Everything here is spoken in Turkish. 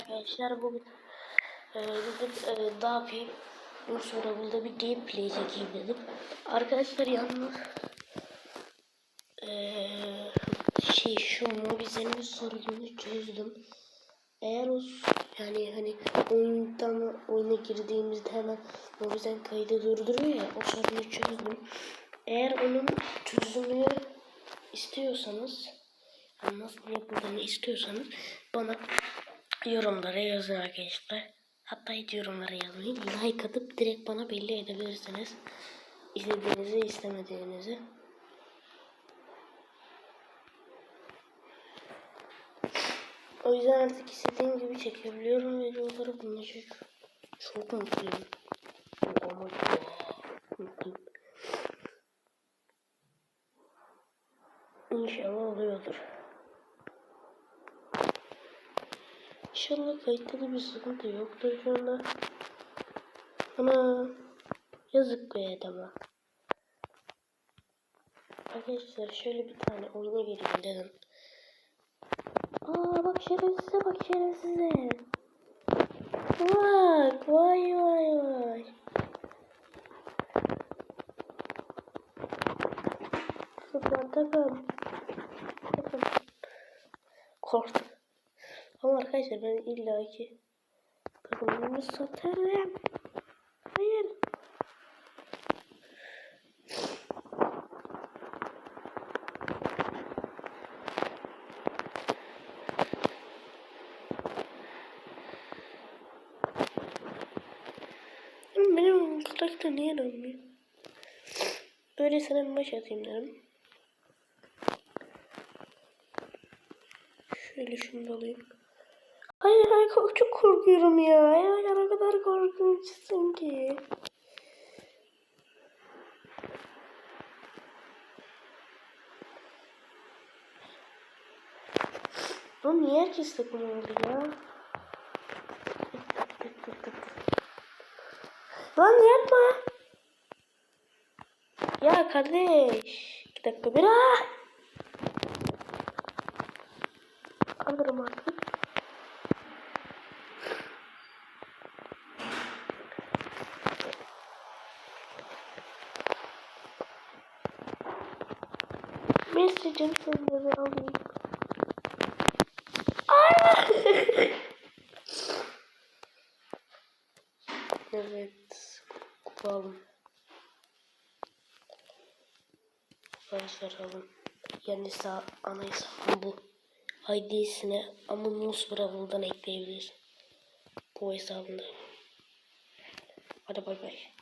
arkadaşlar bugün e, dedim e, ne yapayım burada bir gameplay çekeyim dedim. Arkadaşlar yalnız e, şey şu mobizenin sorununu çözdüm. Eğer o yani hani oyundan oyuna girdiğimizde hemen mobizen kaydı durduruyor ya o sorunu çözdüm. Eğer onun çözümünü istiyorsanız nasıl yapıldığını istiyorsanız bana yorumlara yazın arkadaşlar. Hatta hiç yorumlara yazmayın. Like atıp direkt bana belli edebilirsiniz. İstediğinizi istemediğinizi. O yüzden artık istediğim gibi çekebiliyorum videoları. Bununla çok, çok mutluyum. Çok mutluyum. İnşallah oluyordur. İnşallah kayıtta da bir sıkıntı yoktur şu anda. Ana yazık be adama. Arkadaşlar şöyle bir tane oyuna gireyim dedim. Aa bak şerefsize bak şerefsize. Bak vay vay vay. Sıfır takım. Takım. Korktum. Ama arkadaşlar ben illaki takımımı satarım. Hayır. Benim karakter niye dönmüyor? Öylesine bir maç atayım dedim. Şöyle şunu da alayım. Hayır hayır kork- çok korkuyorum ya. Ya ne kadar korkunçsun ki. Oğlum niye herkes takım oldu ya? Lan yapma. Ya kardeş. Bir dakika bir ah. Alırım artık. Mesajım seni alayım. Evet. Kupa alın. Arkadaşlar alın. Yani sağ ana hesabım bu. ID'sine Amumus Bravul'dan ekleyebilirsin. Bu hesabında. Hadi bay bay.